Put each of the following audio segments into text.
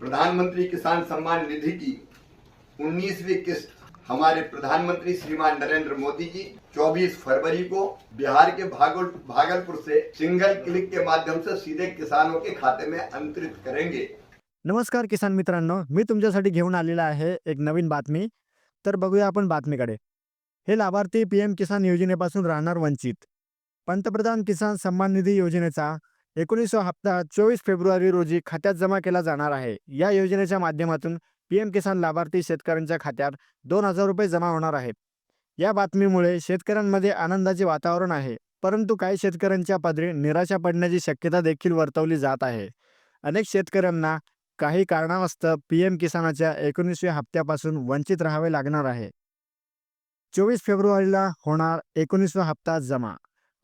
प्रधानमंत्री किसान सम्मान निधि की 19वीं किस्त। हमारे प्रधानमंत्री श्रीमान नरेंद्र मोदी जी 24 फरवरी को बिहार के भागल भागलपुर से सिंगल क्लिक के माध्यम से सीधे किसानों के खाते में अंतरित करेंगे। नमस्कार किसान मित्रांनो मी तुमच्यासाठी घेऊन आलेला आहे एक नवीन बातमी. तर बघूया आपण बातमीकडे. हे लाभार्थी पी एम किसान योजनेपासून राहणार वंचित. पंतप्रधान किसान सन्मान निधी योजनेचा एकोणीसवा हप्ता चोवीस फेब्रुवारी रोजी खात्यात जमा केला जाणार आहे. या योजनेच्या माध्यमातून पी एम किसान लाभार्थी शेतकऱ्यांच्या खात्यात दोन हजार रुपये जमा होणार आहेत. या बातमीमुळे शेतकऱ्यांमध्ये आनंदाचे वातावरण आहे परंतु काही शेतकऱ्यांच्या पदरी निराशा पडण्याची शक्यता देखील वर्तवली जात आहे. अनेक शेतकऱ्यांना काही कारणास्तव पी एम किसानाच्या एकोणीसव्या हप्त्यापासून वंचित राहावे लागणार आहे. चोवीस फेब्रुवारीला होणार एकोणीसवा हप्ता जमा.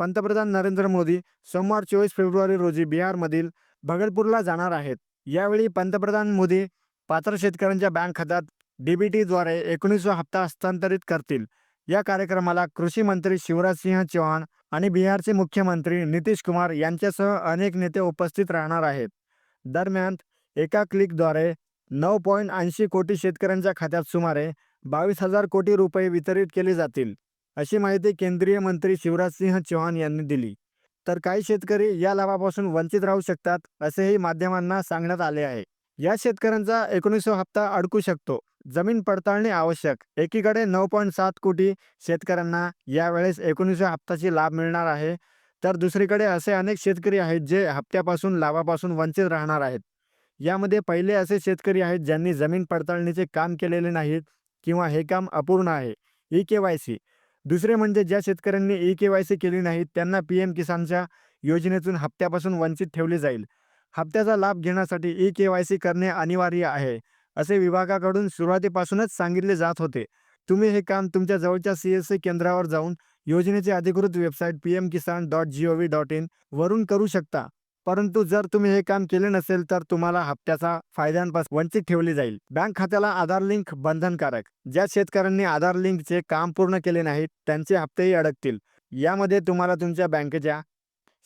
पंतप्रधान नरेंद्र मोदी सोमवार चोवीस फेब्रुवारी रोजी बिहारमधील भगलपूरला जाणार आहेत. यावेळी पंतप्रधान मोदी पात्र शेतकऱ्यांच्या बँक खात्यात डीबीटीद्वारे एकोणीसवा हप्ता हस्तांतरित करतील. या कार्यक्रमाला कृषी मंत्री शिवराज सिंह चौहान आणि बिहारचे मुख्यमंत्री नितीश कुमार यांच्यासह अनेक नेते उपस्थित राहणार आहेत. दरम्यान एका क्लिकद्वारे नऊ पॉईंट ऐंशी कोटी शेतकऱ्यांच्या खात्यात सुमारे बावीस हजार कोटी रुपये वितरित केले जातील. अशी माहिती केंद्रीय मंत्री शिवराजसिंह चौहान यांनी दिली. तर काही शेतकरी या लाभापासून वंचित राहू शकतात असेही माध्यमांना सांगण्यात आले आहे. या शेतकऱ्यांचा एकोणीसवा हप्ता अडकू शकतो. जमीन पडताळणी आवश्यक. एकीकडे नऊ पॉईंट सात कोटी शेतकऱ्यांना यावेळेस एकोणीसव्या हप्त्याची लाभ मिळणार आहे. तर दुसरीकडे असे अनेक शेतकरी आहेत जे हप्त्यापासून लाभापासून वंचित राहणार आहेत. यामध्ये पहिले असे शेतकरी आहेत ज्यांनी जमीन पडताळणीचे काम केलेले नाहीत किंवा हे काम अपूर्ण आहे. E K Y C. दुसरे म्हणजे ज्या शेतकऱ्यांनी ई के वाय सी केली नाही त्यांना पी एम किसानच्या योजनेतून हप्त्यापासून वंचित ठेवले जाईल. हप्त्याचा लाभ घेण्यासाठी ई के वाय सी करणे अनिवार्य आहे असे विभागाकडून सुरुवातीपासूनच सांगितले जात होते. तुम्ही हे काम तुमच्या जवळच्या सी एस सी केंद्रावर जाऊन योजनेचे अधिकृत website P M Kisan dot G O V dot in वरून करू शकता. परंतु जर तुम्ही हे काम केले नसेल तर तुम्हाला हप्त्याचा फायद्यांपासून वंचित ठेवले जाईल. बँक खात्याला आधार लिंक बंधनकारक. ज्या शेतकऱ्यांनी आधार लिंकचे काम पूर्ण केले नाहीत त्यांचे हप्तेही अडकतील. यामध्ये तुम्हाला तुमच्या बँकेच्या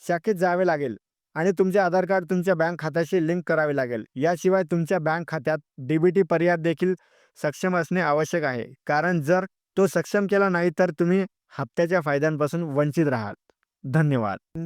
शाखेत जावे लागेल आणि तुमचे आधार कार्ड तुमच्या बँक खात्याशी लिंक करावे लागेल. याशिवाय तुमच्या बँक खात्यात डीबीटी पर्याय देखील सक्षम असणे आवश्यक आहे. कारण जर तो सक्षम केला नाही तर तुम्ही हप्त्याच्या फायद्यांपासून वंचित राहाल. धन्यवाद.